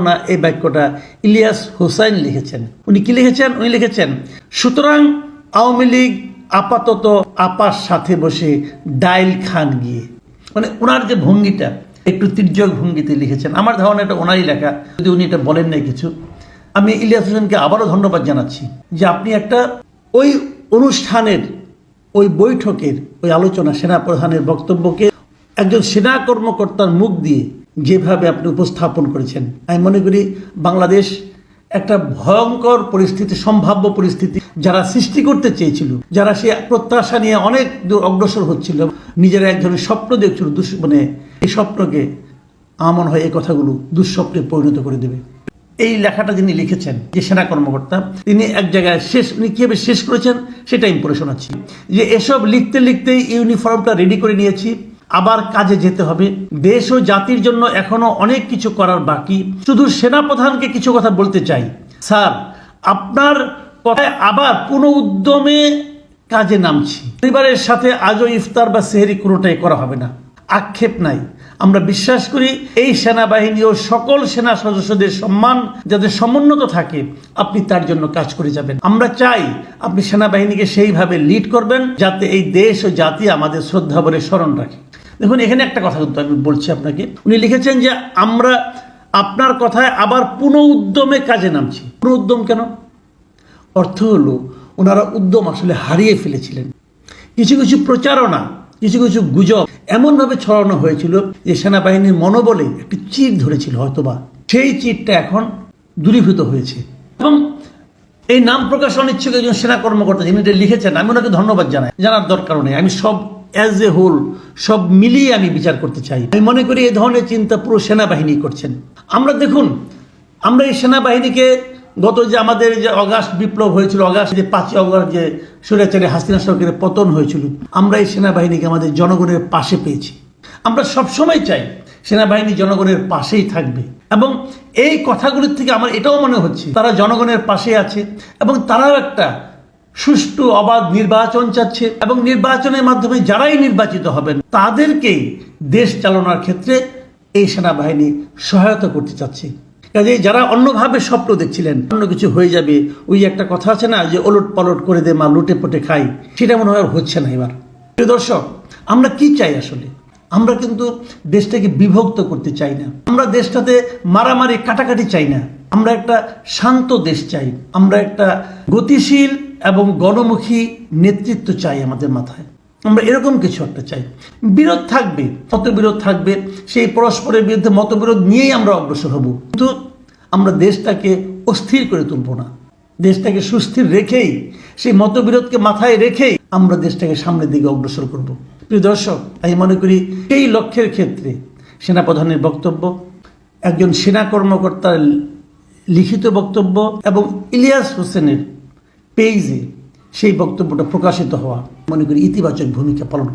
ধারণা এই বাক্যটা ইলিয়াস হুসাইন লিখেছেন। উনি কি লিখেছেন? উনি লিখেছেন, সুতরাং আওয়ামী লীগ আপাতত আপার সাথে বসে ডাইল খান গিয়ে। মানে ওনার যে ভঙ্গিটা, একটু তির্যক ভঙ্গিতে লিখেছেন। আমার ধারণা এটা ওনারই লেখা, যদি উনি এটা বলেন নাই কিছু। আমি ইলিয়াস হোসেনকে আবারও ধন্যবাদ জানাচ্ছি যে আপনি একটা ওই অনুষ্ঠানের, ওই বৈঠকের, ওই আলোচনা সেনাপ্রধানের বক্তব্যকে একজন সেনা কর্মকর্তার মুখ দিয়ে যেভাবে আপনি উপস্থাপন করেছেন। আমি মনে করি বাংলাদেশ একটা ভয়ঙ্কর পরিস্থিতি, সম্ভাব্য পরিস্থিতি যারা সৃষ্টি করতে চেয়েছিল, যারা সে প্রত্যাশা নিয়ে অনেক দূর অগ্রসর হচ্ছিল, নিজেরা এক ধরনের স্বপ্ন দেখছিল দুঃ মানে এই স্বপ্নকে আমন হয় এই কথাগুলো দুঃস্বপ্নে পরিণত করে দেবে। এই লেখাটা যিনি লিখেছেন, যে সেনা কর্মকর্তা, তিনি এক জায়গায় শেষ, উনি কীভাবে শেষ করেছেন, সেটা আমি পড়ে শোনাচ্ছি। যে এসব লিখতে লিখতেই ইউনিফর্মটা রেডি করে নিয়েছি আবার কাজে যেতে হবে। দেশ ও জাতির জন্য এখনও অনেক কিছু করার বাকি। শুধু সেনাপ্রধানকে কিছু কথা বলতে চাই। স্যার, আপনার কথায় আবার পুনঃ উদ্যমে কাজে নামছি। পরিবারের সাথে আজও ইফতার বা সেহরি কোনোটাই করা হবে না। আক্ষেপ নাই। আমরা বিশ্বাস করি এই সেনাবাহিনী ও সকল সেনা সদস্যদের সম্মান যাতে সমুন্নত থাকে, আপনি তার জন্য কাজ করে যাবেন। আমরা চাই আপনি সেনাবাহিনীকে সেইভাবে লিড করবেন, যাতে এই দেশ ও জাতি আমাদের শ্রদ্ধা বলে স্মরণ রাখে। দেখুন, এখানে একটা কথা কিন্তু আমি বলছি আপনাকে। উনি লিখেছেন যে, আমরা আপনার কথায় আবার পুনঃ উদ্যমে কাজে নামছি। পুনঃ উদ্যম কেন? অর্থ হলো, ওনারা উদ্যম আসলে হারিয়ে ফেলেছিলেন। কিছু কিছু প্রচারণা, কিছু কিছু গুজব এমনভাবে ছড়ানো হয়েছিল যে, সেনাবাহিনীর মনোবলে একটি চির ধরেছিল হয়তোবা। সেই চিরটা এখন দূরীভূত হয়েছে। এবং এই নাম প্রকাশ অনিচ্ছুক একজন সেনা কর্মকর্তা যিনি এটা লিখেছেন, আমি ওনাকে ধন্যবাদ জানাই। জানার দরকার নেই। আমি সব অ্যাজ এ হোল সব মিলিয়ে আমি বিচার করতে চাই। আমি মনে করি এই ধরনের চিন্তা পুরো সেনাবাহিনী করছেন। আমরা দেখুন, আমরা এই সেনাবাহিনীকে গত যে আমাদের যে অগাস্ট বিপ্লব হয়েছিল, অগাস্ট যে পাঁচই অগাস্ট যে স্বৈরাচারী হাসিনা সরকারের পতন হয়েছিল, আমরা এই সেনাবাহিনীকে আমাদের জনগণের পাশে পেয়েছি। আমরা সবসময় চাই সেনাবাহিনী জনগণের পাশেই থাকবে। এবং এই কথাগুলির থেকে আমার এটাও মনে হচ্ছে, তারা জনগণের পাশে আছে এবং তারাও একটা সুষ্ঠু অবাধ নির্বাচন চাচ্ছে এবং নির্বাচনের মাধ্যমে যারাই নির্বাচিত হবেন তাদেরকেই দেশ চালানোর ক্ষেত্রে এই সেনাবাহিনী সহায়তা করতে চাচ্ছে। কাজে যারা অন্যভাবে স্বপ্ন দেখছিলেন, অন্য কিছু হয়ে যাবে, ওই একটা কথা আছে না যে ওলট পালট করে দে মা, লুটে পটে খাই, সেটা মনে হয় হচ্ছে না এবার। প্রিয় দর্শক, আমরা কি চাই আসলে? আমরা কিন্তু দেশটাকে বিভক্ত করতে চাই না। আমরা দেশটাতে মারামারি, কাটাকাটি চাই না। আমরা একটা শান্ত দেশ চাই। আমরা একটা গতিশীল এবং গণমুখী নেতৃত্ব চাই আমাদের মাথায়। আমরা এরকম কিছু একটা চাই। বিরোধ থাকবে, মতবিরোধ থাকবে, সেই পরস্পরের বিরুদ্ধে মতবিরোধ নিয়েই আমরা অগ্রসর হব। কিন্তু আমরা দেশটাকে অস্থির করে তুলব না। দেশটাকে সুস্থির রেখেই, সেই মতবিরোধকে মাথায় রেখেই আমরা দেশটাকে সামনের দিকে অগ্রসর করব। প্রিয় দর্শক আমি মনে করি এই লক্ষ্যের ক্ষেত্রে সেনাপ্রধানের বক্তব্য, একজন সেনা কর্মকর্তার লিখিত বক্তব্য এবং ইলিয়াস হোসেনের পেজে সেই বক্তব্যটা প্রকাশিত হওয়া মনে করি ইতিবাচক ভূমিকা পালন